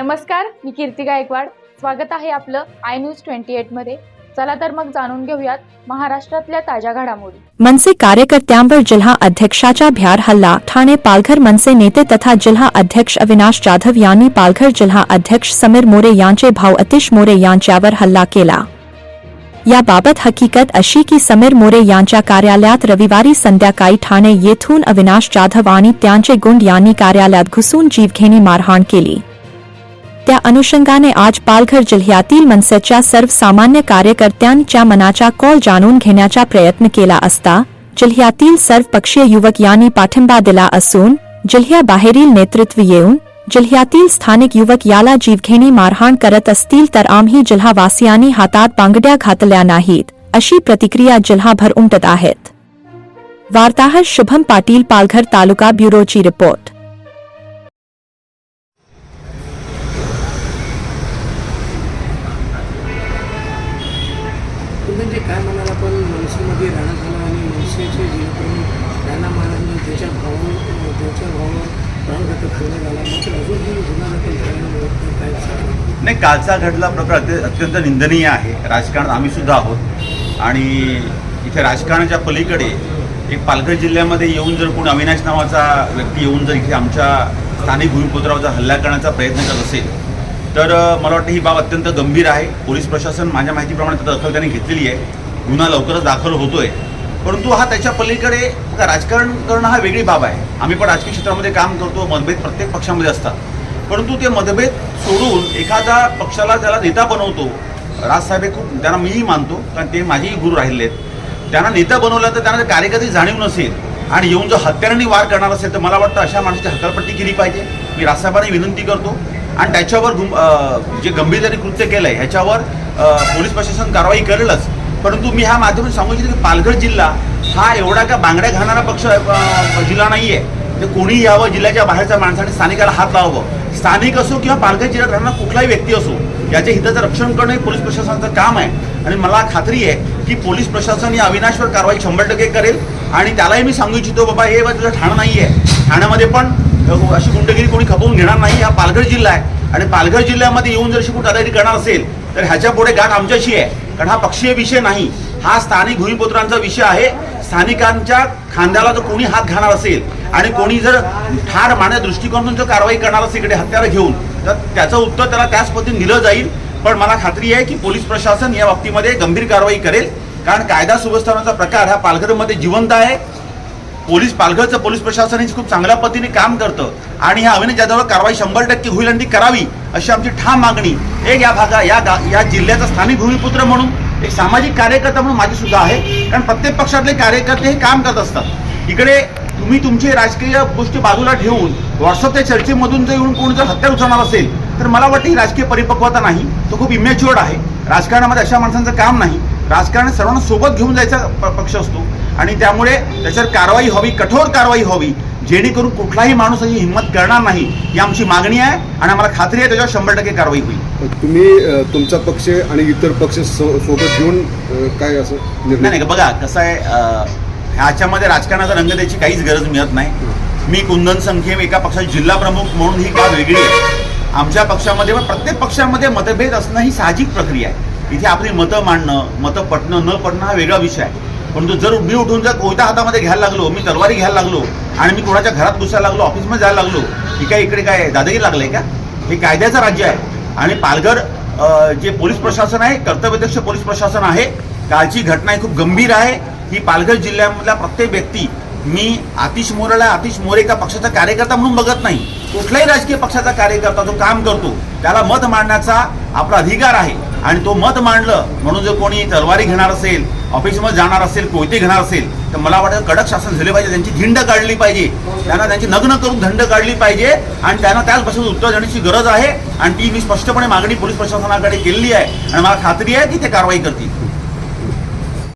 नमस्कार मी कीर्ती गायकवाड. स्वागत आहे आपलं आय न्यूज ट्वेंटी एटमध्ये. चला तर मग जाणून घेऊयात महाराष्ट्रातल्या ताज्या घडामोडी. मनसे कार्यकर्त्यांवर जिल्हा अध्यक्षाच्या भ्यार हल्ला ठाणे पालघर मनसे नेते तथा जिल्हा अध्यक्ष अविनाश जाधव यांनी पालघर जिल्हा अध्यक्ष समीर मोरे यांचे भाऊ अतिश मोरे यांच्यावर हल्ला केला. याबाबत हकीकत अशी की समीर मोरे यांच्या कार्यालयात रविवारी संध्याकाळी ठाणे येथून अविनाश जाधव आणि त्यांचे गुंड यांनी कार्यालयात घुसून जीवघेणी मारहाण केली. त्या अनुषंगाने आज पालघर जिल्ह्यातील मनसेच्या सर्वसामान्य कार्यकर्त्यांच्या मनाचा कौल जाणून घेण्याचा प्रयत्न केला असता जिल्ह्यातील सर्वपक्षीय युवक यांनी पाठिंबा दिला असून जिल्ह्याबाहेरील नेतृत्व येऊन जिल्ह्यातील स्थानिक युवक याला जीवघेणी मारहाण करत असतील तर आम्ही जिल्हावासियांनी हातात बांगड्या घातल्या नाहीत अशी प्रतिक्रिया जिल्हाभर उमटत आहेत. वार्ताहर शुभम पाटील पालघर तालुका ब्युरोची रिपोर्ट. म्हणजे काय म्हणाल आपण मनसेमध्ये राहणं झालं आणि मनसेचे जे कोणी राणा महाराजांनी त्याच्या भाऊ त्याच्या भावावर प्राणघातक ठेवण्यात झाला. मात्र अजूनही गुन्हा दाखल काय नाही कालचा घडला प्रकार अत्यंत निंदनीय आहे. राजकारणात आम्ही सुद्धा आहोत. आणि इथे राजकारणाच्या पलीकडे एक पालघर जिल्ह्यामध्ये येऊन जर कोण अविनाश नावाचा व्यक्ती येऊन जर इथे आमच्या स्थानिक भूमिपुत्रावर हल्ला करण्याचा प्रयत्न करत असेल तर मला वाटतं ही बाब अत्यंत गंभीर आहे. पोलीस प्रशासन माझ्या माहितीप्रमाणे त्याचा दखल त्यांनी घेतलेली आहे. गुन्हा लवकरच दाखल होतोय. परंतु हा त्याच्या पलीकडे राजकारण करणं हा वेगळी बाब आहे. आम्ही पण राजकीय क्षेत्रामध्ये काम करतो मतभेद प्रत्येक पक्षामध्ये असतात. परंतु ते मतभेद सोडून एखादा पक्षाला त्याला नेता बनवतो राजसाहेब हे खूप त्यांना मीही मानतो कारण ते माझेही गुरु राहिले आहेत. त्यांना नेता बनवलं तर त्यांना कार्यकर्ती जाणीव नसेल आणि येऊन जर हत्यारांनी वार करणार असेल तर मला वाटतं अशा माणसाची हकालपट्टी केली पाहिजे. मी राजसाहेबांनी विनंती करतो आणि त्याच्यावर गुम- जे गंभीर त्यांनी कृत्य केलं आहे ह्याच्यावर पोलीस प्रशासन कारवाई करेलच. परंतु मी ह्या माध्यमातून सांगू इच्छितो की पालघर जिल्हा हा एवढा का बांगड्या घालणारा पक्ष जिल्हा नाही आहे ते कोणी यावं जिल्ह्याच्या बाहेरच्या माणसाने स्थानिकाला हात लावावं? स्थानिक असो किंवा पालघर जिल्ह्यात राहणारा कुठलाही व्यक्ती असो याच्या हिताचं रक्षण करणं हे पोलीस प्रशासनाचं काम आहे. आणि मला खात्री आहे की पोलीस प्रशासन या अविनाशवर कारवाई शंभर टक्के करेल. आणि त्यालाही मी सांगू इच्छितो बाबा हे बा तुझं ठाणं नाही आहे ठाण्यामध्ये पण अशी गुंडगिरी कोणी खपवून घेणार नाही. हा पालघर जिल्हा आहे. आणि पालघर जिल्ह्यामध्ये येऊन जर अशी कोणी दादागिरी करणार असेल तर ह्याच्या पुढे गाठ आमच्याशी आहे. कारण हा पक्षीय विषय नाही. हा स्थानिक भूमिपुत्रांचा विषय आहे. स्थानिकांच्या खांद्याला जर कोणी हात घालणार असेल आणि कोणी जर ठार मारण्या दृष्टिकोनातून जर कारवाई करणार असेल इकडे हत्यारं घेऊन तर त्याचं उत्तर त्याला त्याच पद्धतीने दिलं जाईल. पण मला खात्री आहे की पोलीस प्रशासन या बाबतीमध्ये गंभीर कारवाई करेल. कारण कायदा सुव्यवस्थानाचा प्रकार हा पालघरमध्ये जिवंत आहे. पोलीस पालघरचं पोलीस प्रशासन हे खूप चांगल्या पद्धतीने काम करतं. आणि ह्या अविनाश जाधववर कारवाई शंभर टक्के होईल आणि ती करावी अशी आमची ठाम मागणी. एक या भागा या गा या जिल्ह्याचा स्थानिक भूमिपुत्र म्हणून एक सामाजिक कार्यकर्ता म्हणून माझी सुद्धा आहे. कारण प्रत्येक पक्षातले कार्यकर्ते हे काम करत असतात. इकडे तुम्ही तुमचे राजकीय गोष्टी बाजूला ठेवून व्हॉट्सअपच्या चर्चेमधून जर येऊन कोण जर हत्या उचलणार असेल तर मला वाटतं ही राजकीय परिपक्वता नाही. तो खूप इमॅच्युअर्ड आहे. राजकारणामध्ये अशा माणसांचं काम नाही. राजकारण सर्वांना सोबत घेऊन जायचा प- पक्ष असतो. आणि त्यामुळे त्याच्यावर कारवाई व्हावी कठोर कारवाई व्हावी जेणेकरून कुठलाही माणूस अशी हिंमत करणार नाही ही आमची मागणी आहे आणि आम्हाला खात्री आहे त्याच्यावर शंभर टक्के कारवाई होईल. तुम्ही तुमचा पक्ष आणि इतर पक्ष सोबत घेऊन काय असं नाही नाही बघा कसं आहे ह्याच्यामध्ये राजकारणाचा रंग द्यायची काहीच गरज मिळत नाही. मी कुंदन संखेम एका पक्षाचे जिल्हा प्रमुख म्हणून ही बाब वेगळी आहे. आमच्या पक्षामध्ये व प्रत्येक पक्षामध्ये मतभेद असणं ही साहजिक प्रक्रिया आहे. इथे आपली मतं मांडणं मतं पटणं न पटणं हा वेगळा विषय आहे. परंतु जर मी उठून जर कोयता हातामध्ये घ्यायला लागलो मी तलवारी घ्यायला लागलो आणि मी कोणाच्या घरात घुसायला लागलो ऑफिसमध्ये जायला लागलो ही काय इकडे काय दादागिरी लागलंय का? हे कायद्याचं राज्य आहे. आणि पालघर जे पोलीस प्रशासन आहे कर्तव्यदक्ष पोलीस प्रशासन आहे कालची घटना ही खूप गंभीर आहे. ही पालघर जिल्ह्यामधला प्रत्येक व्यक्ती मी आतिश मोरेला आतिश मोरे का पक्षाचा कार्यकर्ता म्हणून बघत नाही. कुठल्याही राजकीय पक्षाचा कार्यकर्ता जो काम करतो त्याला मत मांडण्याचा आपला अधिकार आहे. आणि तो मत मांडलं म्हणून जर कोणी तलवारी घेणार असेल ऑफिसमध्ये जाणार असेल कोयते घेणार असेल तर मला वाटतं कडक शासन झाले पाहिजे त्यांची झिंड काढली पाहिजे. त्यांना त्यांची नग्न करून दंड काढली पाहिजे आणि त्यांना त्याच भाषेत उत्तर देण्याची गरज आहे. आणि ती मी स्पष्टपणे मागणी पोलीस प्रशासनाकडे केलेली आहे. आणि मला खात्री आहे की ते कारवाई करतील.